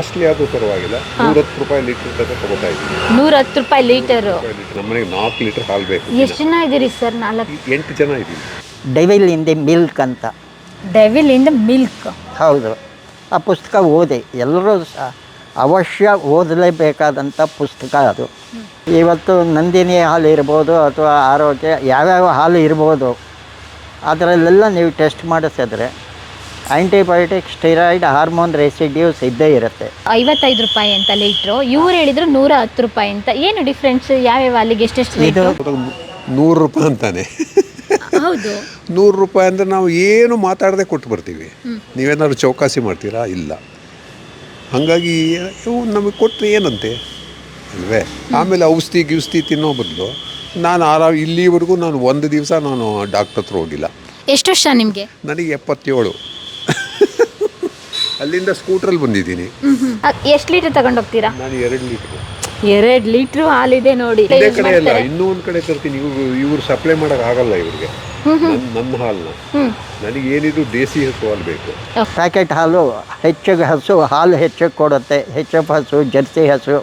Costly ಆದರೂ ಪರವಾಗಿಲ್ಲ. ನೂರತ್ತು ರೂಪಾಯಿ ಲೀಟರ್ ತನಕ ತಗೋತಾ ಇದ್ದೀವಿ ನೂರ ಹತ್ತು ರೂಪಾಯಿ ಲೀಟರ್. ನಮ್ಮನೆಗೆ ನಾಲ್ಕು ಲೀಟರ್ ಹಾಲು ಬೇಕು ಎಷ್ಟು ಜನ ಇದ್ದೀರಿ ಸರ್ ನಾಲ್ಕು? ಎಂಟು ಜನ ಇದ್ದೀವಿ. ಡೈವಿಲ್ ಇನ್ ದಿ ಮಿಲ್ಕ್ ಅಂತ. Devil in the milk. ಹೌದು. ಆ ಪುಸ್ತಕ ಓದಿ. ಎಲ್ಲರೂ ಸಹ ಅವಶ್ಯ ಓದಲೇಬೇಕಾದಂಥ ಪುಸ್ತಕ ಅದು. ಇವತ್ತು ನಂದಿನಿ ಹಾಲು ಇರ್ಬೋದು ಅಥವಾ ಆರೋಗ್ಯ ಯಾವ್ಯಾವ ಹಾಲು ಇರ್ಬೋದು ಅದರಲ್ಲೆಲ್ಲ ನೀವು ಟೆಸ್ಟ್ ಮಾಡಿಸಿದ್ರೆ ಆ್ಯಂಟಿಬಯೋಟಿಕ್ ಸ್ಟಿರಾಯ್ಡ್ ಹಾರ್ಮೋನ್ ರೆಸಿಡ್ಯೂಸ್ ಇದ್ದೇ ಇರುತ್ತೆ. ಐವತ್ತೈದು ರೂಪಾಯಿ ಅಂತ ಲೀಟ್ರು. ಇವ್ರು ಹೇಳಿದ್ರು ನೂರ ಹತ್ತು ರೂಪಾಯಿ ಅಂತ. ಏನು ಡಿಫ್ರೆನ್ಸ್ ಯಾವ್ಯಾವ ಅಲ್ಲಿಗೆ ಎಷ್ಟೆಷ್ಟು ಇದು ರೇಟು ನೂರು ರೂಪಾಯಿ ಅಂತಾನೆ. ಹೌದು. ನೂರು ರೂಪಾಯಿ ಅಂದರೆ ನಾವು ಏನು ಮಾತಾಡದೆ ಕೊಟ್ಟು ಬರ್ತೀವಿ. ನೀವೇನಾದ್ರು ಚೌಕಾಸಿ ಮಾಡ್ತೀರಾ? ಇಲ್ಲ. ಹಾಗಾಗಿ ಇವು ನಮಗೆ ಕೊಟ್ಟರೆ ಏನಂತೆ? ಅಲ್ವೇ? ಆಮೇಲೆ ಔಷಧಿ ಗಿವಸ್ತಿ ತಿನ್ನೋ ಬದಲು ನಾನು ಆರಾಮ ಇಲ್ಲಿವರೆಗೂ ನಾನು ಒಂದು ದಿವಸ ನಾನು ಡಾಕ್ಟರ್ ಹತ್ರ ಹೋಗಿಲ್ಲ. ಎಷ್ಟು ವರ್ಷ ನಿಮಗೆ? ನನಗೆ ಎಪ್ಪತ್ತೇಳು. ಅಲ್ಲಿಂದ ಸ್ಕೂಟ್ರಲ್ಲಿ ಬಂದಿದ್ದೀನಿ. ಎಷ್ಟು ಲೀಟರ್ ತಗೊಂಡು ಹೋಗ್ತೀರಾ? ನಾನು ಎರಡು ಲೀಟರ್. ಎರಡು ಲೀಟ್ರ್ ಹಾಲಿದೆ ನೋಡಿ. ಒಂದೇ ಕಡೆ ಅಲ್ಲ ಇನ್ನೂ ಒಂದು ಕಡೆ ತರ್ತೀನಿ. ಇವರು ಇವ್ರು ಸಪ್ಲೈ ಮಾಡಕ್ ಆಗಲ್ಲ ಇವ್ರಿಗೆ. ನನ್ನ ನನ್ನ ಹಾಲನ್ನ ನನಗೆ ಏನಿದ್ರು ದೇಸಿ ಹಸು ಹಾಲು ಬೇಕು. ಪ್ಯಾಕೆಟ್ ಹಾಲು ಹೆಚ್ಚಿಗೆ ಹಸು ಹಾಲು ಹೆಚ್ಚಿಗೆ ಕೊಡುತ್ತೆ. ಹೆಚ್ಚು ಹಸು ಜರ್ಸಿ ಹಸು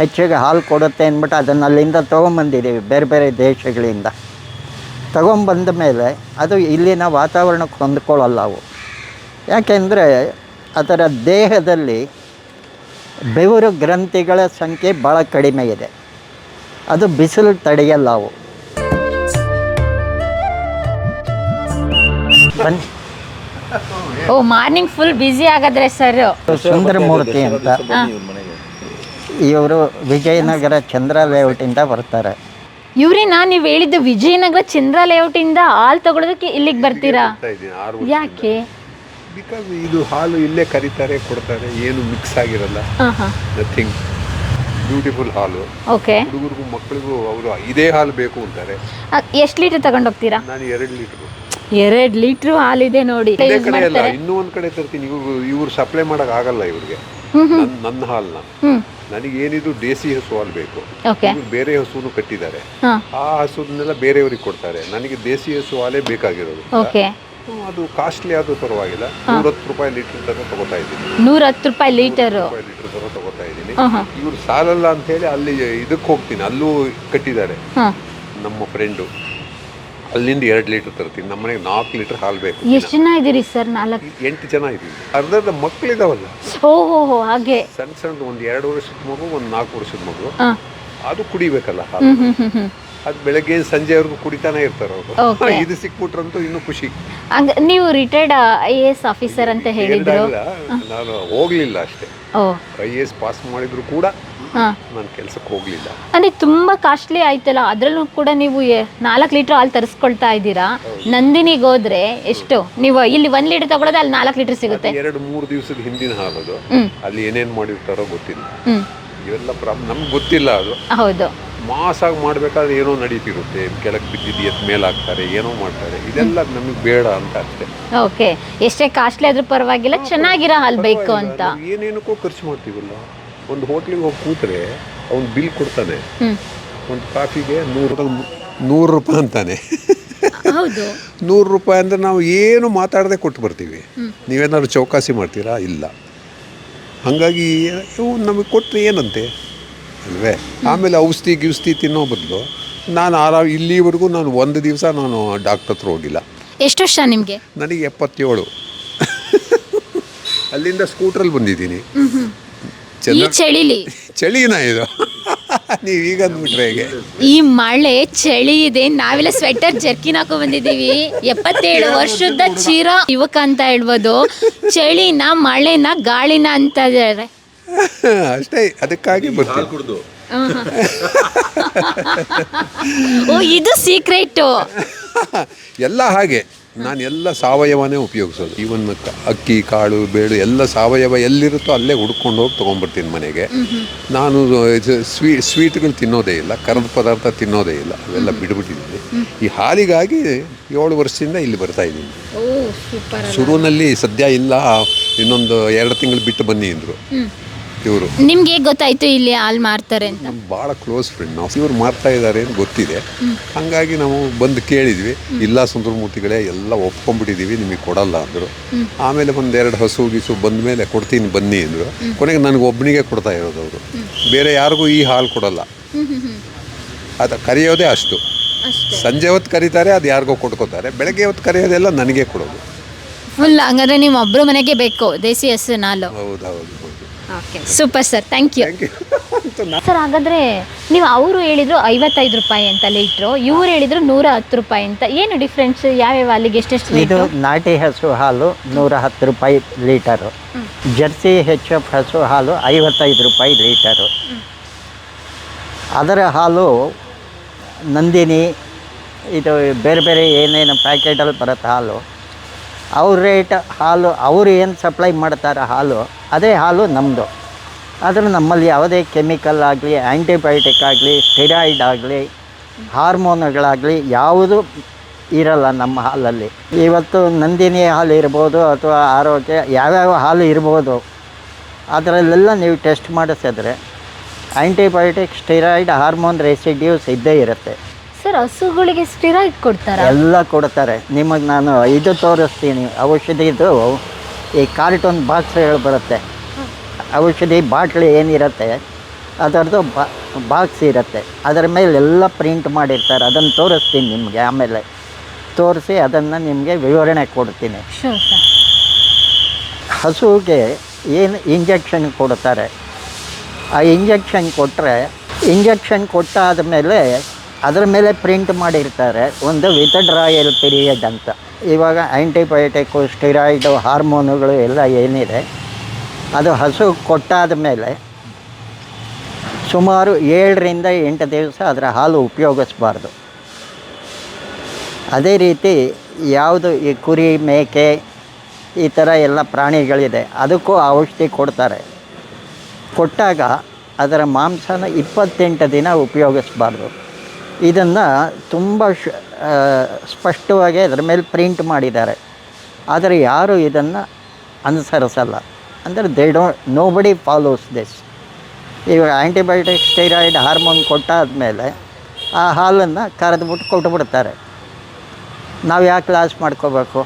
ಹೆಚ್ಚಿಗೆ ಹಾಲು ಕೊಡುತ್ತೆ ಅಂದ್ಬಿಟ್ಟು ಅದನ್ನು ಅಲ್ಲಿಂದ ತೊಗೊಂಬಂದಿದ್ದೀವಿ ಬೇರೆ ಬೇರೆ ದೇಶಗಳಿಂದ. ತೊಗೊಂಬಂದ ಮೇಲೆ ಅದು ಇಲ್ಲಿನ ವಾತಾವರಣಕ್ಕೆ ಹೊಂದ್ಕೊಳ್ಳಲ್ಲ ಅವು. ಯಾಕೆಂದರೆ ಅದರ ದೇಹದಲ್ಲಿ ಬೆವರು ಗ್ರಂಥಿಗಳ ಸಂಖ್ಯೆ ಭಾಳ ಕಡಿಮೆ ಇದೆ. ಅದು ಬಿಸಿಲು ತಡೆಯಲ್ಲ ಅವು. ಬನ್ನಿ. ಓ ಮಾರ್ನಿಂಗ್ ಫುಲ್ ಬ್ಯುಸಿ ಆಗಿದ್ರೆ ಸರ್ ಸುಂದರಮೂರ್ತಿ ಅಂತ. ಇವರು ವಿಜಯನಗರ ಚಂದ್ರ ಲೇಔಟಿಂದ ಬರ್ತಾರೆ. ಇವ್ರಿನ ನೀವು ಹೇಳಿದ್ದು ವಿಜಯನಗರ ಚಂದ್ರ ಲೇಔಟಿಂದ ಹಾಲು ತಗೊಳೋದಕ್ಕೆ ಇಲ್ಲಿಗೆ ಬರ್ತೀರಾ? ಯಾಕೆ? ಬಿಕಾಸ್ ಇದು ಹಾಲು ಇಲ್ಲೇ ಕರೀತಾರೆ ಕೊಡ್ತಾರೆ ಏನು ಮಿಕ್ಸ್ ಆಗಿರಲ್ಲ. ನಥಿಂಗ್ ಬ್ಯೂಟಿಫುಲ್ ಹಾಲು. ಓಕೆ ಹುಡುಗರಿಗೂ ಮಕ್ಕಳಿಗೂ ಅವರು ಇದೇ ಹಾಲು ಬೇಕು ಅಂತಾರೆ. ಎಷ್ಟು ಲೀಟರ್ ತಗೊಂಡು ಹೋಗ್ತೀರಾ? ನಾನು ಎರಡು ಲೀಟ್ರು ಎರಡು ಲೀಟ್ರ್ ಹಾಲಿದೆ ನೋಡಿ. ಇದೇ ಕಡೆ ಅಲ್ಲ ಇನ್ನೂ ಒಂದು ಕಡೆ ತರ್ತೀನಿ. ಇವ್ರು ಇವ್ರು ಸಪ್ಲೈ ಮಾಡಕ್ ಆಗಲ್ಲ ಇವ್ರಿಗೆ. ನನ್ನ ಹಾಲನ್ನ ಹ್ಞೂ ನನಗೆ ಏನಿದ್ರು ದೇಸಿ ಹಸು ಹಾಲು ಬೇಕು. ಇವ್ರು ಬೇರೆ ಹಸುನು ಕಟ್ಟಿದ್ದಾರೆ. ಆ ಹಸುನೆಲ್ಲ ಬೇರೆಯವ್ರಿಗೆ ಕೊಡ್ತಾರೆ. ನನಗೆ ದೇಸಿ ಹಸು ಹಾಲೇ ಬೇಕಾಗಿರೋದು ಅದು ಕಾಸ್ಟ್ಲಿ ಆದ್ರೂ ಪರವಾಗಿಲ್ಲ. ನೂರತ್ತು ರೂಪಾಯಿ ಲೀಟರ್ ತನಕ ತಗೋತಾ ಇದ್ದೀನಿ. ನೂರ ಹತ್ತು ರೂಪಾಯಿ ಲೀಟರ್ ರೂಪಾಯಿ ಲೀಟರ್ ತನಕ ತಗೋತಾ ಇದ್ದೀನಿ. ಹಾಂ ಇವ್ರು ಸಾಲಲ್ಲ ಅಂತ ಹೇಳಿ ಅಲ್ಲಿ ಇದಕ್ಕೆ ಹೋಗ್ತೀನಿ. ಅಲ್ಲೂ ಕಟ್ಟಿದ್ದಾರೆ. ಹಾಂ. ನಮ್ಮ ಫ್ರೆಂಡು ಅಲ್ಲಿಂದ ಎರಡು ಲೀಟರ್ ತರ್ತೀನಿ. ನಮ್ಮ ಮನೆಗೆ ನಾಲ್ಕು ಲೀಟರ್ ಹಾಲು ಬೇಕು ಎಷ್ಟು ಜನ ಇದ್ದೀರಿ ಸರ್ ನಾಲ್ಕು? ಎಂಟು ಜನ ಇದ್ದೀವಿ. ಅರ್ಧದ ಮಕ್ಕಳಿದಾವಲ್ಲ ಓ ಹೋ ಹೋ ಹಾಗೆ. ಸಣ್ಣ ಸಣ್ಣ ಒಂದು ಎರಡು ವರ್ಷದ ಮಗು ಒಂದು ನಾಲ್ಕು ವರ್ಷದ ಮಗು. ಹಾಂ. ಅದು ಕುಡಿಬೇಕಲ್ಲ ಹಾಲು. ಅದು ಬೆಳಗ್ಗೆ ಸಂಜೆವರೆಗೂ ಕುಡಿತಾನೆ ಇರ್ತಾರೆ ಅವರು. ಇದು ಸಿಕ್ಬಿಟ್ರಂತೂ ಇನ್ನೂ ಖುಷಿ. ಹಂಗ ನೀವು retired I A S officer ಅಂತ ಹೇಳಿದ್ರು. ನಾನು ಹೋಗ್ಲಿಲ್ಲ ಅಷ್ಟೇ. ಐ ಎಸ್ ಪಾಸ್ ಮಾಡಿದ್ರು ಕೂಡ ನಾನು ಕೆಲ್ಸಕ್ಕೆ ಹೋಗ್ಲಿಲ್ಲ. ಅಂದ್ರೆ ತುಂಬಾ ಕಾಸ್ಟ್ಲಿ ಆಯ್ತಲ್ಲ ಅದ್ರಲ್ಲೂ ಕೂಡ ನೀವು ನಾಲ್ಕು ಲೀಟರ್ ಹಾಲು ತರಿಸ್ಕೊಳ್ತಾ ಇದ್ದೀರಾ? ನಂದಿನಿಗೆ ಹೋದ್ರೆ ಎಷ್ಟು? ನೀವು ಇಲ್ಲಿ ಒಂದ್ ಲೀಟರ್ ತಗೊಳ್ಳೋದು ಅಲ್ಲಿ ನಾಲ್ಕು ಲೀಟರ್ ಸಿಗುತ್ತೆ. ಎರಡು ಮೂರು ದಿವಸದ ಹಿಂದಿನ ಹಾಲದು ಹ್ಮ್. ಅಲ್ಲಿ ಏನೇನು ಮಾಡಿರ್ತಾರೋ ಗೊತ್ತಿಲ್ಲ. ಇವೆಲ್ಲ ಪ್ರಾಬ್ಲಮ್ ನಮ್ಗೆ ಗೊತ್ತಿಲ್ಲ ಅದು. ಹೌದು. ಮಾಸಾಗಿ ಮಾಡಬೇಕಾದ್ರೆ ಏನೋ ನಡೀತಿರುತ್ತೆ. ಕೆಳಗೆ ಬಿದ್ದಿದ್ದು ಎತ್ ಮೇಲೆ ಹಾಕ್ತಾರೆ ಏನೋ ಮಾಡ್ತಾರೆ. ಇದೆಲ್ಲ ನಮಗೆ ಬೇಡ ಅಂತ ಅಷ್ಟೇ. ಓಕೆ. ಎಷ್ಟೇ ಕಾಸ್ಟ್ಲಿ ಆದರೂ ಪರವಾಗಿಲ್ಲ ಚೆನ್ನಾಗಿರೋ ಹಾಲು ಬೇಕು ಅಂತ. ಏನೇನಕ್ಕೂ ಏನೇನಕ್ಕೋ ಖರ್ಚು ಮಾಡ್ತೀವಲ್ಲ. ಒಂದು ಹೋಟ್ಲಿಗೆ ಹೋಗಿ ಕೂತ್ರೆ ಅವ್ನು ಬಿಲ್ ಕೊಡ್ತಾನೆ. ಒಂದು ಕಾಫಿಗೆ ನೂರು ನೂರು ರೂಪಾಯಿ ಅಂತಾನೆ. ಹೌದು. ನೂರು ರೂಪಾಯಿ ಅಂದರೆ ನಾವು ಏನು ಮಾತಾಡದೆ ಕೊಟ್ಟು ಬರ್ತೀವಿ. ನೀವೇನಾದ್ರು ಚೌಕಾಸಿ ಮಾಡ್ತೀರಾ? ಇಲ್ಲ. ಹಾಗಾಗಿ ಇವು ನಮಗೆ ಕೊಟ್ಟರೆ ಏನಂತೆ? ಅಲ್ವೇ ಆಮೇಲೆ ಔಷಧಿ ಗಿಷ್ಧಿ ತಿನ್ನೋ ಬದಲು ನಾನು ಆರಾಮ ಇಲ್ಲಿವರೆಗೂ ನಾನು ಒಂದು ದಿವಸ ನಾನು ಡಾಕ್ಟರ್ ಹತ್ರ ಹೋಗಿಲ್ಲ. ಎಷ್ಟು ವರ್ಷ ನಿಮಗೆ? ನನಗೆ ಎಪ್ಪತ್ತೇಳು. ಅಲ್ಲಿಂದ ಸ್ಕೂಟ್ರಲ್ಲಿ ಬಂದಿದ್ದೀನಿ. ಈ ಚಳಿಲಿ? ಚಳಿನ ಇದು. ಈಗ ಅಂದ್ಬಿಟ್ರೆ ಹೇಗೆ? ಈ ಮಳೆ ಚಳಿ ಇದೆ ನಾವೆಲ್ಲ ಸ್ವೆಟರ್ ಜರ್ಕಿನ್ ಹಾಕೊ ಬಂದಿದ್ದೀವಿ. ಎಪ್ಪತ್ತೇಳು ವರ್ಷದ ಚಿರ ಯುವಕ ಅಂತ ಹೇಳ್ಬೋದು. ಚಳಿನ ಮಳೆನ ಗಾಳಿನ ಅಂತ ಇದ್ದಾರೆ ಅಷ್ಟೇ ಅದಕ್ಕಾಗಿ ಬರ್ತೀನಿ. ಓ ಇದು ಸೀಕ್ರೆಟ್ ಎಲ್ಲ ಹಾಗೆ. ನಾನು ಎಲ್ಲ ಸಾವಯವನೇ ಉಪಯೋಗಿಸೋದು. ಈವನ್ ಅಕ್ಕಿ ಕಾಳು ಬೇಳು ಎಲ್ಲ ಸಾವಯವ ಎಲ್ಲಿರುತ್ತೋ ಅಲ್ಲೇ ಹುಡ್ಕೊಂಡು ಹೋಗಿ ತೊಗೊಂಡ್ಬರ್ತೀನಿ ಮನೆಗೆ. ನಾನು ಇದು ಸ್ವೀ ಸ್ವೀಟ್ಗಳು ತಿನ್ನೋದೇ ಇಲ್ಲ ಕರದ ಪದಾರ್ಥ ತಿನ್ನೋದೇ ಇಲ್ಲ ಅವೆಲ್ಲ ಬಿಡ್ಬಿಟ್ಟಿದ್ದೀನಿ ಈ ಹಾಲಿಗಾಗಿ ಏಳು ವರ್ಷದಿಂದ ಇಲ್ಲಿ ಬರ್ತಾ ಇದ್ದೀನಿ. ಓ ಸೂಪರ್ ಶುರುವಿನಲ್ಲಿ ಸದ್ಯ ಇಲ್ಲ ಇನ್ನೊಂದು ಎರಡು ತಿಂಗಳು ಬಿಟ್ಟು ಬನ್ನಿ ಅಂದರು. ಇವರು. ನಿಮ್ಗೆ ಹೇಗೆ ಗೊತ್ತಾಯ್ತು ಇಲ್ಲಿ ಹಾಲು ಮಾರ್ತಾರೆ ಅಂತ? ಭಾಳ ಕ್ಲೋಸ್ ಫ್ರೆಂಡ್ ನಾವು ಇವ್ರು ಮಾರ್ತಾ ಇದ್ದಾರೆ ಅಂತ ಗೊತ್ತಿದೆ. ಹಂಗಾಗಿ ನಾವು ಬಂದು ಕೇಳಿದ್ವಿ. ಇಲ್ಲ ಸುಂದರಮೂರ್ತಿಗಳೇ ಎಲ್ಲ ಒಪ್ಕೊಂಡ್ಬಿಟ್ಟಿದ್ದೀವಿ ನಿಮಗೆ ಕೊಡಲ್ಲ ಅಂದರು. ಆಮೇಲೆ ಒಂದು ಎರಡು ಹಸು ಗೀಸು ಬಂದ ಮೇಲೆ ಕೊಡ್ತೀನಿ ಬನ್ನಿ ಅಂದರು. ಕೊನೆಗೆ ನನಗೆ ಒಬ್ಬನಿಗೆ ಕೊಡ್ತಾ ಇರೋದು ಅವರು. ಬೇರೆ ಯಾರಿಗೂ ಈ ಹಾಲು ಕೊಡಲ್ಲ. ಅದು ಕರೆಯೋದೇ ಅಷ್ಟು. ಸಂಜೆ ಹೊತ್ತು ಕರೀತಾರೆ ಅದು ಯಾರಿಗೋ ಕೊಟ್ಕೋತಾರೆ. ಬೆಳಗ್ಗೆ ಹೊತ್ತು ಕರೆಯೋದೆಲ್ಲ ನನಗೆ ಕೊಡೋದು. ಫುಲ್ ಹಂಗಾದ್ರೆ ನೀವು ಒಬ್ಬರು ಮನೆಗೆ ಬೇಕು ದೇಸಿ ಹಸು ಹೌದು ಹೌದು ಹೌದು okay super sir thank you thank you sir ಹಾಗಾದ್ರೆ ನೀವು ಅವರು ಹೇಳಿದ್ರು ಐವತ್ತೈದು ರೂಪಾಯಿ ಅಂತ ಲೀಟ್ರು ಇವ್ರು ಹೇಳಿದ್ರು ನೂರ ಹತ್ತು ರೂಪಾಯಿ ಅಂತ. ಏನು ಡಿಫ್ರೆನ್ಸ್ ಯಾವ್ಯಾವ ಅಲ್ಲಿಗೆ ಎಷ್ಟೆಷ್ಟು ಇದು ರೇಟು ನಾಟಿ ಹಸು ಹಾಲು ನೂರ ಹತ್ತು ರೂಪಾಯಿ ಲೀಟರು ಜರ್ಸಿ ಹೆಚ್ ಎಫ್ ಹಸು ಹಾಲು ಐವತ್ತೈದು ರೂಪಾಯಿ ಲೀಟರು ಅದರ ಹಾಲು ನಂದಿನಿ ಇದು ಬೇರೆ ಬೇರೆ ಏನೇನು ಪ್ಯಾಕೆಟಲ್ಲಿ ಬರುತ್ತೆ ಹಾಲು ಅವ್ರ ರೇಟ್ ಹಾಲು, ಅವ್ರು ಏನು ಸಪ್ಲೈ ಮಾಡ್ತಾರೆ ಹಾಲು, ಅದೇ ಹಾಲು ನಮ್ಮದು ಆದರೂ ನಮ್ಮಲ್ಲಿ ಯಾವುದೇ ಕೆಮಿಕಲ್ ಆಗಲಿ ಆ್ಯಂಟಿಬಯೋಟಿಕ್ ಆಗಲಿ ಸ್ಟಿರಾಯ್ಡ್ ಆಗಲಿ ಹಾರ್ಮೋನುಗಳಾಗಲಿ ಯಾವುದು ಇರಲ್ಲ ನಮ್ಮ ಹಾಲಲ್ಲಿ. ಇವತ್ತು ನಂದಿನಿ ಹಾಲು ಇರ್ಬೋದು ಅಥವಾ ಆರೋಗ್ಯ, ಯಾವ್ಯಾವ ಹಾಲು ಇರ್ಬೋದು, ಅದರಲ್ಲೆಲ್ಲ ನೀವು ಟೆಸ್ಟ್ ಮಾಡಿಸಿದ್ರೆ ಆ್ಯಂಟಿಬಯೋಟಿಕ್ ಸ್ಟಿರಾಯ್ಡ್ ಹಾರ್ಮೋನ್ ರೆಸಿಡ್ಯೂಸ್ ಇದ್ದೇ ಇರುತ್ತೆ. ಸರ್ ಹಸುಗಳಿಗೆ ಸ್ಟಿರಾಯ್ಡ್ ಕೊಡ್ತಾರೆ ಎಲ್ಲ ಕೊಡ್ತಾರೆ. ನಿಮಗೆ ನಾನು ಇದು ತೋರಿಸ್ತೀನಿ. ಔಷಧಿದು ಈ ಕಾರ್ಟೂನ್ ಹೇಳಿ ಬರುತ್ತೆ. ಔಷಧಿ ಬಾಟ್ಲಿ ಏನಿರುತ್ತೆ ಅದರದ್ದು ಬಾ ಬಾಕ್ಸ್ ಇರುತ್ತೆ. ಅದರ ಮೇಲೆ ಎಲ್ಲ ಪ್ರಿಂಟ್ ಮಾಡಿರ್ತಾರೆ. ಅದನ್ನು ತೋರಿಸ್ತೀನಿ ನಿಮಗೆ ಆಮೇಲೆ. ತೋರಿಸಿ ಅದನ್ನು ನಿಮಗೆ ವಿವರಣೆ ಕೊಡ್ತೀನಿ. ಹಸುವಿಗೆ ಏನು ಇಂಜೆಕ್ಷನ್ ಕೊಡ್ತಾರೆ? ಆ ಇಂಜೆಕ್ಷನ್ ಕೊಟ್ಟರೆ ಇಂಜೆಕ್ಷನ್ ಕೊಟ್ಟಾದ ಮೇಲೆ ಅದರ ಮೇಲೆ ಪ್ರಿಂಟ್ ಮಾಡಿರ್ತಾರೆ. ಒಂದು ವಿತಡ್ರಾಯಲ್ ಪೀರಿಯಡ್ ಅಂತ. ಇವಾಗ ಆ್ಯಂಟಿಬಯೋಟಿಕ್ಕು ಸ್ಟಿರಾಯ್ಡು ಹಾರ್ಮೋನುಗಳು ಎಲ್ಲ ಏನಿದೆ, ಅದು ಹಸು ಕೊಟ್ಟಾದ ಮೇಲೆ ಸುಮಾರು ಏಳರಿಂದ ಎಂಟು ದಿವಸ ಅದರ ಹಾಲು ಉಪಯೋಗಿಸ್ಬಾರ್ದು. ಅದೇ ರೀತಿ ಯಾವುದು ಈ ಕುರಿ ಮೇಕೆ ಈ ಥರ ಎಲ್ಲ ಪ್ರಾಣಿಗಳಿದೆ, ಅದಕ್ಕೂ ಔಷಧಿ ಕೊಡ್ತಾರೆ. ಕೊಟ್ಟಾಗ ಅದರ ಮಾಂಸನ ಇಪ್ಪತ್ತೆಂಟು ದಿನ ಉಪಯೋಗಿಸ್ಬಾರ್ದು. ಇದನ್ನು ತುಂಬ ಸ್ಪಷ್ಟವಾಗಿ ಅದರ ಮೇಲೆ ಪ್ರಿಂಟ್ ಮಾಡಿದ್ದಾರೆ. ಆದರೆ ಯಾರು ಇದನ್ನು ಅನುಸರಿಸಲ್ಲ. ಅಂದರೆ they do nobody follows this ಈಗ ಆ್ಯಂಟಿಬಯೋಟಿಕ್ ಸ್ಟೈರಾಯ್ಡ್ ಹಾರ್ಮೋನ್ ಕೊಟ್ಟಾದಮೇಲೆ ಆ ಹಾಲನ್ನು ಕರೆದ್ಬಿಟ್ಟು ಕೊಟ್ಬಿಡ್ತಾರೆ. ನಾವು ಯಾಕೆ ಲಾಸ್ ಮಾಡ್ಕೋಬೇಕು?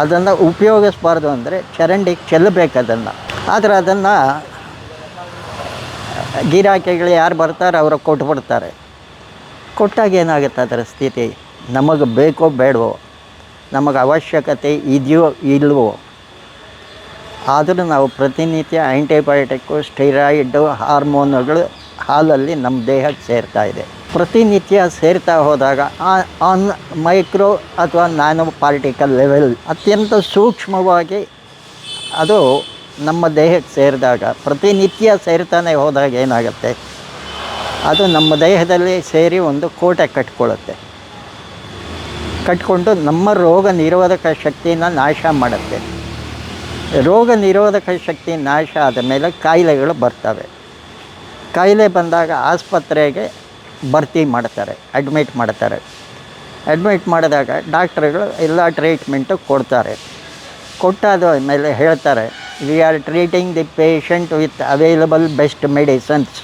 ಅದನ್ನು ಉಪಯೋಗಿಸ್ಬಾರ್ದು ಅಂದರೆ ಚರಂಡಿಗೆ ಚೆಲ್ಲಬೇಕು ಅದನ್ನು. ಆದರೆ ಅದನ್ನು ಗಿರಾಕಿಗಳು ಯಾರು ಬರ್ತಾರೆ ಅವರು ಕೊಟ್ಬಿಡ್ತಾರೆ. ಕೊಟ್ಟಾಗ ಏನಾಗುತ್ತೆ ಅದರ ಸ್ಥಿತಿ? ನಮಗೆ ಬೇಕೋ ಬೇಡವೋ, ನಮಗೆ ಅವಶ್ಯಕತೆ ಇದೆಯೋ ಇಲ್ವೋ, ಆದರೂ ನಾವು ಪ್ರತಿನಿತ್ಯ ಆ್ಯಂಟಿಬಯೋಟಿಕ್ಕು ಸ್ಟೈರಾಯ್ಡು ಹಾರ್ಮೋನುಗಳು ಹಾಲಲ್ಲಿ ನಮ್ಮ ದೇಹಕ್ಕೆ ಸೇರ್ತಾ ಇದೆ. ಪ್ರತಿನಿತ್ಯ ಸೇರ್ತಾ ಹೋದಾಗ ಆನ್ ಮೈಕ್ರೋ ಅಥವಾ ನ್ಯಾನೋ ಪಾರ್ಟಿಕಲ್ ಲೆವೆಲ್ ಅತ್ಯಂತ ಸೂಕ್ಷ್ಮವಾಗಿ ಅದು ನಮ್ಮ ದೇಹಕ್ಕೆ ಸೇರಿದಾಗ, ಪ್ರತಿನಿತ್ಯ ಸೇರ್ತಾನೆ ಹೋದಾಗ ಏನಾಗುತ್ತೆ? ಅದು ನಮ್ಮ ದೇಹದಲ್ಲಿ ಸೇರಿ ಒಂದು ಕೋಟೆ ಕಟ್ಕೊಳ್ಳುತ್ತೆ. ಕಟ್ಕೊಂಡು ನಮ್ಮ ರೋಗ ನಿರೋಧಕ ಶಕ್ತಿಯನ್ನು ನಾಶ ಮಾಡುತ್ತೆ. ರೋಗ ನಿರೋಧಕ ಶಕ್ತಿ ನಾಶ ಆದ ಮೇಲೆ ಕಾಯಿಲೆಗಳು ಬರ್ತವೆ. ಕಾಯಿಲೆ ಬಂದಾಗ ಆಸ್ಪತ್ರೆಗೆ ಭರ್ತಿ ಮಾಡ್ತಾರೆ, ಅಡ್ಮಿಟ್ ಮಾಡ್ತಾರೆ. ಅಡ್ಮಿಟ್ ಮಾಡಿದಾಗ ಡಾಕ್ಟ್ರುಗಳು ಎಲ್ಲ ಟ್ರೀಟ್ಮೆಂಟು ಕೊಡ್ತಾರೆ. ಕೊಟ್ಟಾದ ಮೇಲೆ ಹೇಳ್ತಾರೆ we are treating the patient with available best medicines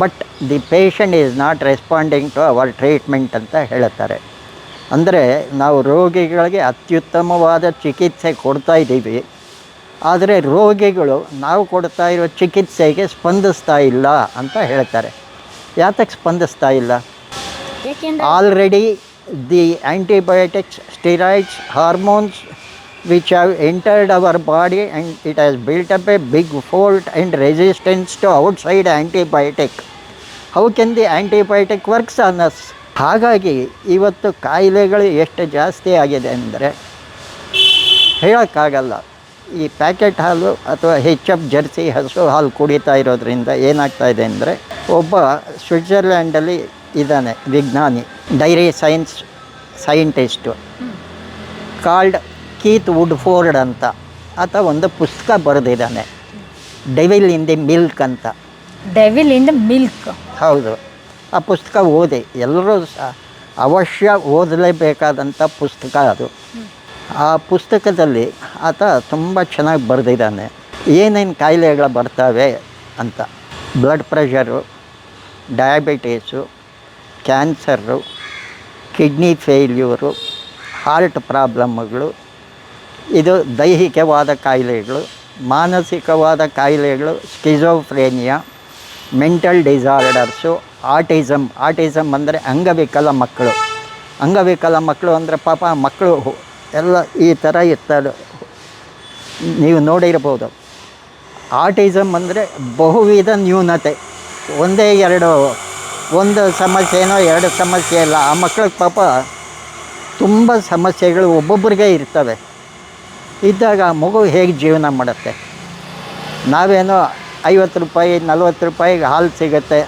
but the patient is not responding to our treatment ಅಂತ ಹೇಳುತ್ತಾರೆ. ಅಂದರೆ ನಾವು ರೋಗಿಗಳಿಗೆ ಅತ್ಯುತ್ತಮವಾದ ಚಿಕಿತ್ಸೆ ಕೊಡ್ತಾ ಇದ್ದೀವಿ. ಆದರೆ ರೋಗಿಗಳು ನಾವು ಕೊಡ್ತಾ ಇರೋ ಚಿಕಿತ್ಸೆಗೆ ಸ್ಪಂದಿಸ್ತಾ ಇಲ್ಲ ಅಂತ ಹೇಳ್ತಾರೆ ಯಾತಕ್ಕೆ ಸ್ಪಂದಿಸ್ತಾ ಇಲ್ಲ? Already the antibiotics steroids hormones which have entered our body and it has built up a big fault and resistance to outside antibiotic. How can the antibiotic works on us? ಹಾಗಾಗಿ ಇವತ್ತು ಕಾಯಿಲೆಗಳು ಎಷ್ಟು ಜಾಸ್ತಿ ಆಗಿದೆ ಅಂದರೆ ಹೇಳೋಕ್ಕಾಗಲ್ಲ ಈ ಪ್ಯಾಕೆಟ್ ಹಾಲು ಅಥವಾ ಹೆಚ್ ಎಫ್ ಜರ್ಸಿ ಹಸು ಹಾಲು ಕುಡಿತಾ ಇರೋದ್ರಿಂದ ಏನಾಗ್ತಾ ಇದೆ ಅಂದರೆ ಒಬ್ಬ ಸ್ವಿಟ್ಜರ್ಲ್ಯಾಂಡಲ್ಲಿ ಇದ್ದಾನೆ ವಿಜ್ಞಾನಿ dairy science scientist called Keith Woodford ಅಂತ. ಆತ ಒಂದು ಪುಸ್ತಕ ಬರೆದಿದ್ದಾನೆ. ಡೆವಿಲ್ ಇನ್ ದಿ ಮಿಲ್ಕ್ ಅಂತ. ಡೆವಿಲ್ ಇನ್ ದ ಮಿಲ್ಕ್ ಹೌದು. ಆ ಪುಸ್ತಕ ಓದಿ. ಎಲ್ಲರೂ ಸಹ ಅವಶ್ಯ ಓದಲೇಬೇಕಾದಂಥ ಪುಸ್ತಕ ಅದು. ಆ ಪುಸ್ತಕದಲ್ಲಿ ಆತ ತುಂಬ ಚೆನ್ನಾಗಿ ಬರೆದಿದ್ದಾನೆ. ಏನೇನು ಕಾಯಿಲೆಗಳು ಬರ್ತವೆ ಅಂತ. Blood pressure diabetes cancer kidney failure heart ಪ್ರಾಬ್ಲಮ್ಗಳು ಇದು ದೈಹಿಕವಾದ ಕಾಯಿಲೆಗಳು, ಮಾನಸಿಕವಾದ ಕಾಯಿಲೆಗಳು schizophrenia mental disorders autism autism ಅಂದರೆ ಅಂಗವಿಕಲ ಮಕ್ಕಳು. ಅಂಗವಿಕಲ ಮಕ್ಕಳು ಅಂದರೆ ಪಾಪ ಮಕ್ಕಳು ಎಲ್ಲ ಈ ಥರ ಇರ್ತಾರೆ ನೀವು ನೋಡಿರ್ಬೋದು ಆಟಿಸಮ್ ಅಂದರೆ ಬಹುವಿಧ ನ್ಯೂನತೆ. ಒಂದೇ ಎರಡು, ಒಂದು ಸಮಸ್ಯೆನೋ ಎರಡು ಸಮಸ್ಯೆ ಇಲ್ಲ. ಆ ಮಕ್ಕಳಿಗೆ ಪಾಪ ತುಂಬ ಸಮಸ್ಯೆಗಳು ಒಬ್ಬೊಬ್ಬರಿಗೆ ಇರ್ತವೆ. ಇದ್ದಾಗ ಆ ಮಗು ಹೇಗೆ ಜೀವನ ಮಾಡುತ್ತೆ? ನಾವೇನೋ ಐವತ್ತು ರೂಪಾಯಿ ನಲ್ವತ್ತು ರೂಪಾಯಿಗೆ ಹಾಲು ಸಿಗುತ್ತೆ.